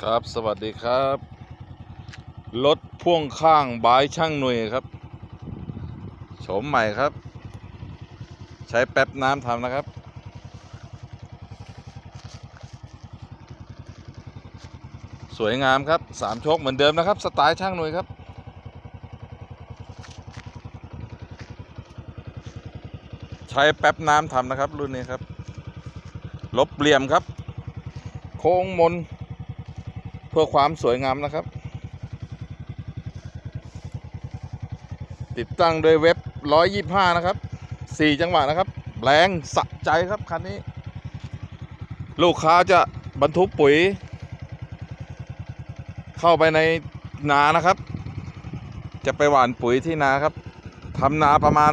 ครับสวัสดีครับ รถพ่วงข้างบายช่างหน่วยครับโฉมใหม่ครับ ใช้แป๊บน้ำทำนะครับ สวยงามครับสามชคเหมือนเดิมนะครับ สไตล์ช่างหน่วยครับ ใช้แป๊บน้ำทำนะครับ รุ่นนี้ครับ ลบเหลี่ยมครับ โค้งมน เพื่อความสวยงามนะครับ ติดตั้งโดยเว็บ 125 นะครับ 4 จังหวะนะครับแรงสะใจครับคันนี้ ลูกค้าจะบรรทุกปุ๋ย เข้าไปในนานะครับ จะไปหว่านปุ๋ยที่นาครับทำนาประมาณ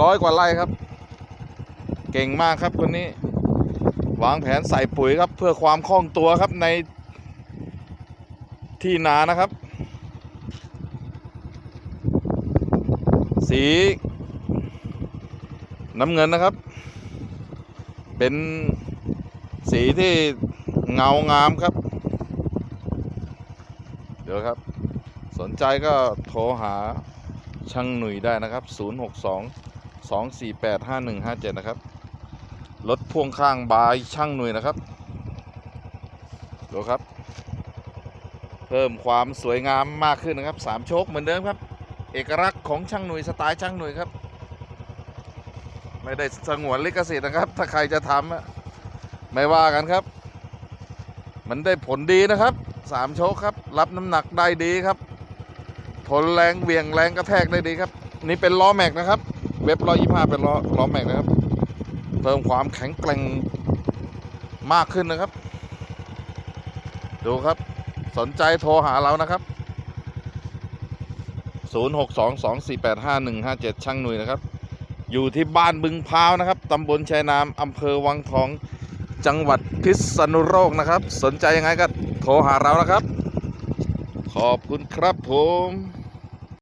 ร้อยกว่าไร่ครับ เก่งมากครับคนนี้ วางแผนใส่ปุ๋ยครับเพื่อความคล่องตัวครับใน ที่นานะครับ สีน้ำเงินนะครับ เป็นสีที่เงางามครับ เดี๋ยวครับ สนใจก็โทรหาช่างหนุ่ยได้นะครับ 062 248 5157 นะครับ รถพ่วงข้างบายช่างหนุ่ยนะครับ ดูครับ เพิ่มความสวยงามมากขึ้นนะครับสามโชคเหมือนเดิมครับ เอกลักษณ์ของช่างหนุ่ยสไตล์ช่างหนุ่ยครับ ไม่ได้สงวนลิขสิทธิ์นะครับ ถ้าใครจะทำไม่ว่ากันครับ มันได้ผลดีนะครับสามโชคครับ รับน้ำหนักได้ดีครับ ทนแรงเหวี่ยงแรงกระแทกได้ดีครับ นี่เป็นล้อแม็กนะครับ เว็บร้อยยี่ห้าเป็นล้อล้อแม็กนะครับ เพิ่มความแข็งแกร่งมากขึ้นนะครับ ดูครับ สนใจโทรหาเรานะครับ 0622485157 ช่างหนุ่ยนะครับ อยู่ที่บ้านบึงพาวนะครับตำบลชัยนามอำเภอวังทองจังหวัดพิษณุโลกนะครับ สนใจยังไงก็โทรหาเรานะครับ ขอบคุณครับผม